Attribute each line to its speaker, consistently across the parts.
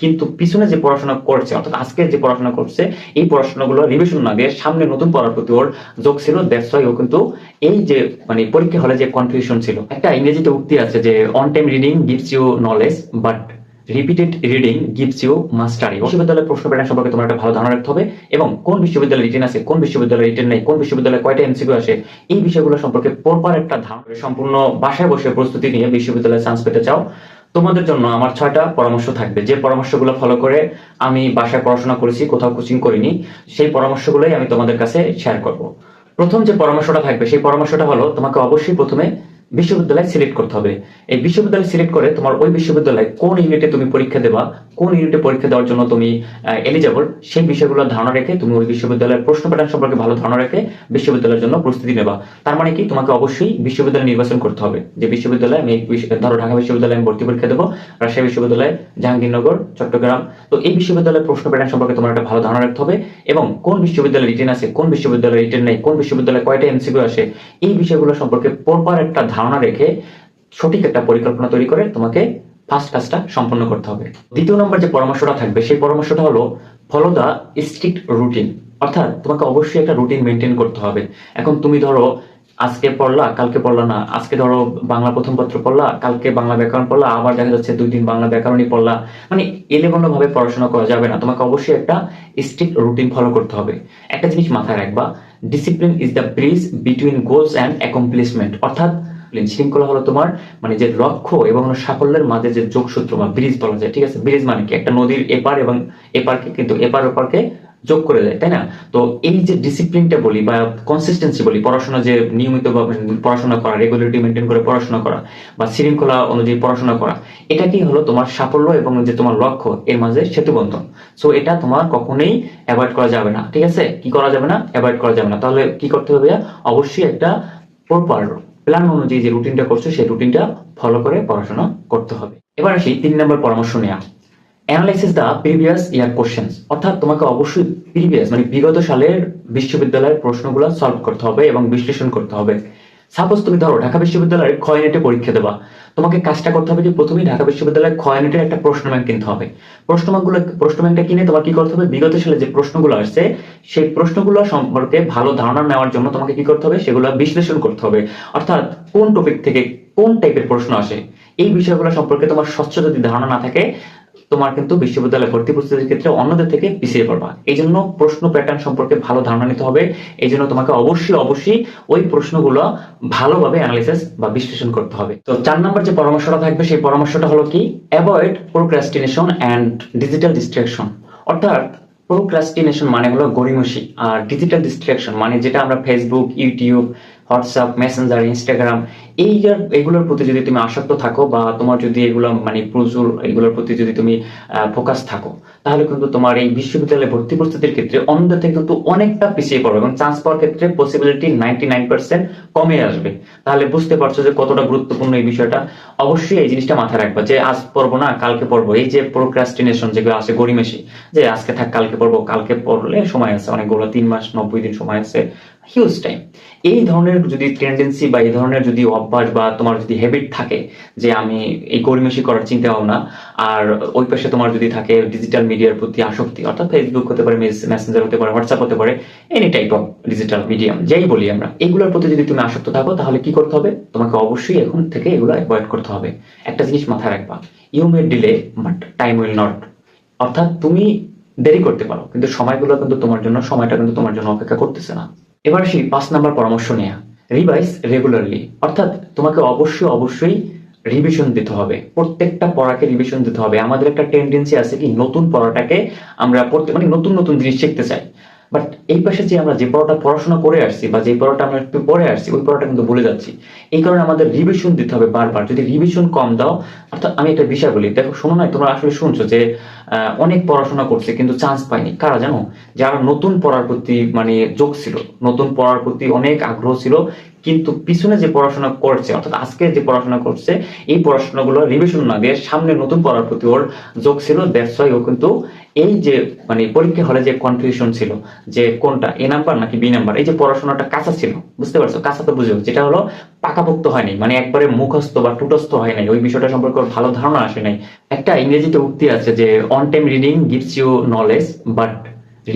Speaker 1: কিন্তু পিছনে যে পড়াশোনা করছে, অর্থাৎ আজকে যে পড়াশোনা করছে, এই পড়াশোনাগুলো রিভিশন না দিয়ে সামনে নতুন পড়ার প্রতি ওর যোগ ছিল দ্যাটস ও কিন্তু এই যে মানে পরীক্ষা হলে যে কনফিউশন ছিল। একটা ইংরেজিতে উক্তি আছে যে one time reading gives you knowledge but repeated reading gives you mastery বিশ্ববিদ্যালয়ের প্রশ্ন প্যাটার্ন সম্পর্কে তোমার একটা ভালো ধারণা রাখতে হবে, এবং কোন বিশ্ববিদ্যালয়ে রিটেন আছে, কোন বিশ্ববিদ্যালয়ে রিটেন নেই, কোন বিশ্ববিদ্যালয়ে কয়টা এমসিকিউ আসে, এই বিষয়গুলো সম্পর্কে পরপর একটা ধারণা, সম্পূর্ণ বাসায় বসে প্রস্তুতি নিয়ে বিশ্ববিদ্যালয়ে চান্স পেতে চাও। তোমাদের জন্য আমার ছয়টা পরামর্শ থাকবে। যে পরামর্শগুলো ফলো করে আমি বাসায় পড়াশোনা করেছি, কোথাও কোচিং করিনি, সেই পরামর্শগুলোই আমি তোমাদের কাছে শেয়ার করব। প্রথম যে পরামর্শটা থাকবে, সেই পরামর্শটা হলো, তোমাকে অবশ্যই প্রথমে বিশ্ববিদ্যালয় সিলেক্ট করতে হবে। এই বিশ্ববিদ্যালয় সিলেক্ট করে তোমার ওই বিশ্ববিদ্যালয়ে কোন ইউনিটে তুমি পরীক্ষা দেবা, কোন ইউনিটে পরীক্ষা দেওয়ার জন্য তুমি এলিজেবল সেই বিষয়গুলো ধারণা রেখে তুমি ওই বিশ্ববিদ্যালয়ের প্রশ্ন প্যাটার্ন সম্পর্কে ভালো ধারণা রেখে বিশ্ববিদ্যালয়ের জন্য প্রস্তুতি নেবা। তার মানে কি? তোমাকে অবশ্যই বিশ্ববিদ্যালয় নির্বাচন করতে হবে। যে বিশ্ববিদ্যালয়ে আমি ধরো ঢাকা বিশ্ববিদ্যালয়ে আমি ভর্তি পরীক্ষা দেবো, রাজশাহী বিশ্ববিদ্যালয়, জাহাঙ্গীরনগর, চট্টগ্রাম। তো এই বিশ্ববিদ্যালয়ের প্রশ্ন প্যাটার্ন সম্পর্কে তোমার একটা ভালো ধারণা রাখতে হবে এবং কোন বিশ্ববিদ্যালয়ে রিটেন আছে, কোন বিশ্ববিদ্যালয়ে রিটেন নেই, কোন বিশ্ববিদ্যালয়ে কয়টা এমসিকিউ আসে, এই বিষয়গুলো সম্পর্কে পরপর একটা ধারণা রেখে সঠিক একটা পরিকল্পনা তৈরি করে তোমাকে ফার্স্ট কাজটা সম্পন্ন করতে হবে। দ্বিতীয় নম্বর যে পরামর্শটা থাকবে, সেই পরামর্শটা হলো ফলো দা স্ট্রিক্ট রুটিন অর্থাৎ তোমাকে অবশ্যই একটা রুটিন মেনটেন করতে হবে। এখন তুমি ধরো, আজকে পড়লা, কালকে পড়লা না, আজকে ধরো বাংলা প্রথম পত্র পড়লা, কালকে বাংলা ব্যাকরণ পড়লা, আবার দেখা যাচ্ছে দুই দিন বাংলা ব্যাকরণই পড়লা। মানে এলেবন্য ভাবে পড়াশোনা করা যাবে না। তোমাকে অবশ্যই একটা স্ট্রিক্ট রুটিন ফলো করতে হবে। একটা জিনিস মাথায় রাখবা discipline is the bridge between goals and accomplishment অর্থাৎ discipline, শৃঙ্খলা হলো তোমার মানে যে লক্ষ্য এবং সাফল্যের মাঝে যে যোগসূত্র বা ব্রিজ বলা যায় ঠিক আছে? ব্রিজ মানে কি? একটা নদীর এপার এবং এপারকে কিন্তু এপার ওপারকে যোগ করে দেয় তাই না? তো এই যে ডিসিপ্লিনটা বলি বা কনসিস্টেন্সি বলি পড়াশোনা যে নিয়মিত পড়াশোনা করা রেগুলারিটি মেনটেন করে পড়াশোনা করা বা শৃঙ্খলা অনুযায়ী পড়াশোনা করা এটা কি হলো তোমার সাফল্য এবং যে তোমার লক্ষ্য এর মাঝে সেতু সেতুবন্ধন। সো এটা তোমার কখনোই অ্যাভয়েড করা যাবে না ঠিক আছে? কি করা যাবে না? অ্যাভয়েড করা যাবে না। তাহলে কি করতে হবে অবশ্যই একটা প্রপার প্ল্যান অনুযায়ী যে রুটিনটা করছ, সেই রুটিনটা ফলো করে পড়াশোনা করতে হবে। এবার আসি তিন নম্বর পরামর্শ নেওয়া analysis the previous year questions অর্থাৎ তোমাকে অবশ্যই প্রিভিয়াস মানে বিগত সালের বিশ্ববিদ্যালয়ের প্রশ্নগুলো সলভ করতে হবে এবং বিশ্লেষণ করতে হবে। সাপোজ তুমি ধরো ঢাকা বিশ্ববিদ্যালয়ের ক্ষয় নেটে পরীক্ষা দেবা। তোমাকে কাজটা করতে হবে যে প্রথমেই ঢাকা বিশ্ববিদ্যালয়ের ক্ষয় নেটের একটা প্রশ্ন ব্যাংক কিনতে হবে। প্রশ্ন ব্যাংকগুলো প্রশ্ন ব্যাংকটা কিনে তোমার কি করতে হবে? বিগত সালে যে প্রশ্নগুলো আসছে, সেই প্রশ্নগুলো সম্পর্কে ভালো ধারণা নেওয়ার জন্য তোমাকে কি করতে হবে? সেগুলো বিশ্লেষণ করতে হবে। অর্থাৎ কোন টপিক থেকে কোন টাইপের প্রশ্ন আসে, এই বিষয়গুলো সম্পর্কে তোমার স্বচ্ছ যদি ধারণা না থাকে তোমার কিন্তু বিশ্ববিদ্যালয়ে ভর্তি প্রস্তুতির ক্ষেত্রে অন্যদের থেকে পিছিয়ে পড়বা। এই জন্য প্রশ্ন প্যাটার্ন সম্পর্কে ভালো ধারণা নিতে হবে। এই জন্য তোমাকে অবশ্যই অবশ্যই ওই প্রশ্নগুলো ভালোভাবে অ্যানালাইসিস বা বিশ্লেষণ করতে হবে। তো চার নম্বর যে পরামর্শটা থাকবে, সেই পরামর্শটা হলো কি? Avoid procrastination and digital distraction অর্থাৎ প্রোক্রাস্টিনেশন মানে হলো গড়িমসি, আর ডিজিটাল ডিস্ট্রাকশন মানে যেটা আমরা Facebook YouTube WhatsApp Messenger Instagram এই এগুলোর প্রতি যদি তুমি আসক্ত থাকো বা তোমার যদি এগুলো মানে প্রচুর এগুলোর প্রতি যদি তুমি ফোকাস থাকো, তাহলে কিন্তু তোমার এই বিশ্ববিদ্যালয়ে ভর্তি প্রস্তুতির ক্ষেত্রে অন্যদের থেকে কিন্তু অনেকটা পিছিয়ে পড়বে এবং চান্স পাওয়ার ক্ষেত্রে পসিবিলিটি নাইনটি নাইন পার্সেন্ট কমে আসবে। তাহলে বুঝতে পারছ যে কতটা গুরুত্বপূর্ণ এই বিষয়টা। অবশ্যই এই জিনিসটা মাথায় রাখবা যে আজ পড়ব না, কালকে পড়ব। এই যে প্রোক্রাস্টিনেশন যেগুলো আছে গড়িমেশি যে আজকে থাক, কালকে পড়ব, কালকে পড়লে সময় আছে অনেকগুলো তিন মাস, নব্বই দিন সময় আছে। হিউজ টাইম এই ধরনের যদি টেন্ডেন্সি বা এই ধরনের যদি অভ্যাস বা তোমার যদি হ্যাবিট থাকে যে আমি এই গরিমেশি করার চিন্তা ভাবনা আর ওই পাশে তোমার যদি থাকে ডিজিটাল মিডিয়ার প্রতি আসক্তি, অর্থাৎ ফেসবুক হতে পারে মেসেঞ্জার হতে পারে হোয়াটসঅ্যাপ হতে পারে any type of digital medium যেই বলি আমরা, এগুলোর প্রতি যদি তুমি আসক্ত থাকো, তাহলে কি করতে হবে? তোমাকে অবশ্যই এখন থেকে এগুলো অ্যাভয়েড করতে হবে। একটা জিনিস মাথায় রাখবা you may delay but time will not অর্থাৎ তুমি দেরি করতে পারো, কিন্তু সময়গুলো কিন্তু তোমার জন্য, সময়টা কিন্তু তোমার জন্য অপেক্ষা করতেছে না। এবার সেই পাঁচ নাম্বার পরামর্শ নেয়া। রিভাইজ রেগুলারলি অর্থাৎ তোমাকে অবশ্যই অবশ্যই রিভিশন দিতে হবে। প্রত্যেকটা পড়াকে রিভিশন দিতে হবে। আমাদের একটা টেন্ডেন্সি আছে কি, নতুন পড়াটাকে আমরা পড়তে মানে নতুন নতুন জিনিস শিখতে চাই। বাট এই পাশে যে আমরা যে পড়াটা পড়াশোনা করে আসছি বা যে পড়াটা আমরা একটু পড়ে আসছি, ওই পড়াটা কিন্তু ভুলে যাচ্ছি। এই কারণে আমাদের রিভিশন দিতে হবে বারবার। যদি রিভিশন কম দাও, অর্থাৎ আমি একটা বিষয় বলি, দেখো শোনো না, তোমরা আসলে শুনছো যে অনেক পড়াশোনা করছে, কিন্তু চান্স পায়নি। কারা জানো? যারা নতুন পড়ার প্রতি মানে যোগ ছিল, নতুন পড়ার প্রতি অনেক আগ্রহ ছিল, কিন্তু পিছনে যে পড়াশোনা করছে, অর্থাৎ আজকে যে পড়াশোনা করছে, এই পড়াশোনাগুলো রিভিশন না দিয়ে সামনে নতুন পড়ার প্রতি ওর যোগ ছিল দ্যাটস ওয়াই ও কিন্তু এই যে মানে পরীক্ষা হলে যে কনফিউশন ছিল, যে কোনটা এ নাম্বার নাকি বি নাম্বার এই যে পড়াশোনাটা কাঁচা ছিল, বুঝতে পারছ? কাঁচা তো বুঝো যেটা হলো পাকাপোক্ত হয়নি মানে একবারে মুখস্থ বা টুটস্থ হয় নাই, ওই বিষয়টা সম্পর্কে ভালো ধারণা আসে নাই। একটা ইংরেজিতে উক্তি আছে যে one time reading gives you knowledge but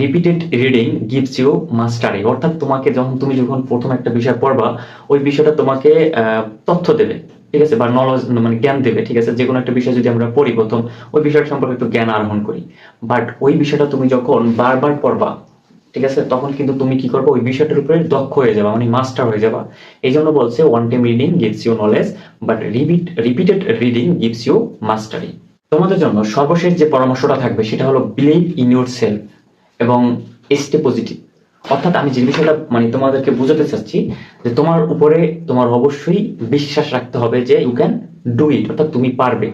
Speaker 1: repeated reading gives you mastery অর্থাৎ তোমাকে যখন, তুমি যখন প্রথম একটা বিষয় পড়বা, ওই বিষয়টা তোমাকে তথ্য দেবে, ঠিক আছে? বা নলেজ মানে জ্ঞান দেবে, ঠিক আছে? যে কোনো একটা বিষয় যদি আমরা পড়ি প্রথম, ওই বিষয়টা সম্পর্কে একটু জ্ঞান আহরণ করি। বাট ওই বিষয়টা তুমি যখন বারবার পড়বা ঠিক আছে? তখন কিন্তু তুমি কি করবে? ওই বিষয়টার উপরে দক্ষ হয়ে যাবা মানে মাস্টার হয়ে যাবা। এই জন্য বলছে one time reading gives you knowledge but repeat repeated reading gives you mastery তোমাদের জন্য সর্বশেষ যে পরামর্শটা থাকবে, সেটা হলো বিলিভ ইন ইউর সেলফ এবং স্টে পজিটিভ অর্থাৎ আমি যে বিষয়টা মানে তোমাদেরকে বোঝাতে চাচ্ছি, যে তোমার উপরে তোমার অবশ্যই বিশ্বাস রাখতে হবে যে ইউ ক্যান ডু ইট অর্থাৎ তুমি পারবে।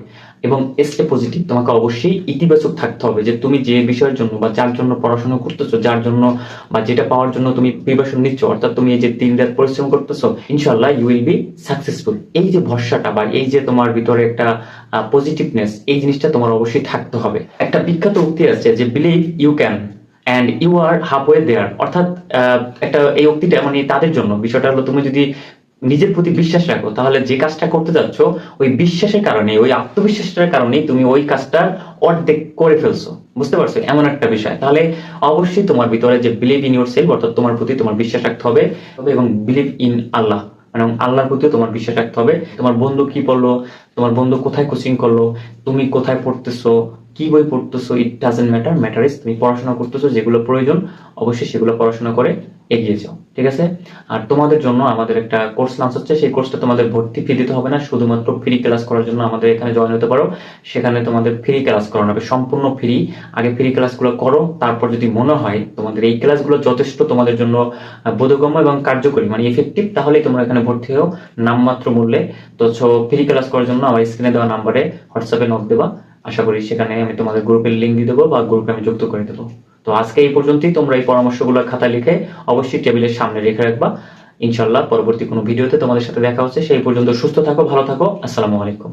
Speaker 1: এবং স্টে পজিটিভ তোমাকে অবশ্যই ইতিবাচক থাকতে হবে যে তুমি যে বিষয়ের জন্য বা যার জন্য পড়াশোনা করতেছো, যার জন্য বা যেটা পাওয়ার জন্য তুমি প্রিপারেশন নিচ্ছ, অর্থাৎ তুমি এই যে তিন রাত পরিশ্রম করতেছো ইনশাল্লাহ ইউ উইল বি সাকসেসফুল এই যে ভরসাটা বা এই যে তোমার ভিতরে একটা পজিটিভনেস এই জিনিসটা তোমার অবশ্যই থাকতে হবে। একটা বিখ্যাত উক্তি আছে যে believe you can and you are halfway there অর্থাৎ একটা এই উক্তিটা মানে তাদের জন্য। বিষয়টা হলো তুমি যদি নিজের প্রতি বিশ্বাস রাখো। তাহলে যে কাজটা করতে যাচ্ছ, ওই বিশ্বাসের কারণে, ওই আত্মবিশ্বাসের কারণে তুমি ওই কাজটা অর্ধেক করে ফেলছো। বুঝতে পারছ? এমন একটা বিষয়। তাহলে অবশ্যই তোমার ভিতরে যে বিলিভ ইন ইউর সেলফ অর্থাৎ তোমার প্রতি তোমার বিশ্বাস রাখতে হবে এবং বিলিভ ইন আল্লাহ। মানে আল্লাহর প্রতিও তোমার বিশ্বাস রাখতে হবে। তোমার বন্ধু কি পড়ল তোমার বন্ধু কোথায় কোচিং করল? তুমি কোথায় পড়তেছো? কি বই পড়তেছো? It doesn't matter matter is তুমি পড়াশোনা করতেছো, যেগুলো প্রয়োজন, অবশ্যই সেগুলো পড়াশোনা করে এগিয়ে যাও, ঠিক আছে? আর তোমাদের জন্য আমাদের একটা কোর্স লঞ্চ হচ্ছে, সেই কোর্সটা তোমাদের ভর্তি ফি দিতে হবে না, শুধুমাত্র ফ্রি ক্লাস করার জন্য আমাদের এখানে জয়েন হতে পারো। সেখানে তোমাদের ফ্রি ক্লাস করানো হবে, সম্পূর্ণ ফ্রি আগে ফ্রি ক্লাসগুলো করো, তারপর যদি মনে হয় তোমাদের এই ক্লাসগুলো যথেষ্ট তোমাদের জন্য বোধগম্য এবং কার্যকরী মানে এফেক্টিভ তাহলেই তোমরা এখানে ভর্তি হও, নামমাত্র মূল্যে। তো ফ্রি ক্লাস করার জন্য আমার স্ক্রিনে দেওয়া নাম্বারে হোয়াটসঅ্যাপে নক দেবা। আশা করি সেখানে আমি তোমাদের গ্রুপের লিঙ্ক দিয়ে দেবো বা গ্রুপে আমি যুক্ত করে দেবো। তো আজকে এই পর্যন্তই। তোমরা এই পরামর্শগুলো খাতা লিখে অবশ্যই টেবিলের সামনে রেখে রাখবা। ইনশাল্লাহ পরবর্তী কোনো ভিডিওতে তোমাদের সাথে দেখা হচ্ছে। সেই পর্যন্ত সুস্থ থাকো, ভালো থাকো। আসসালামু আলাইকুম।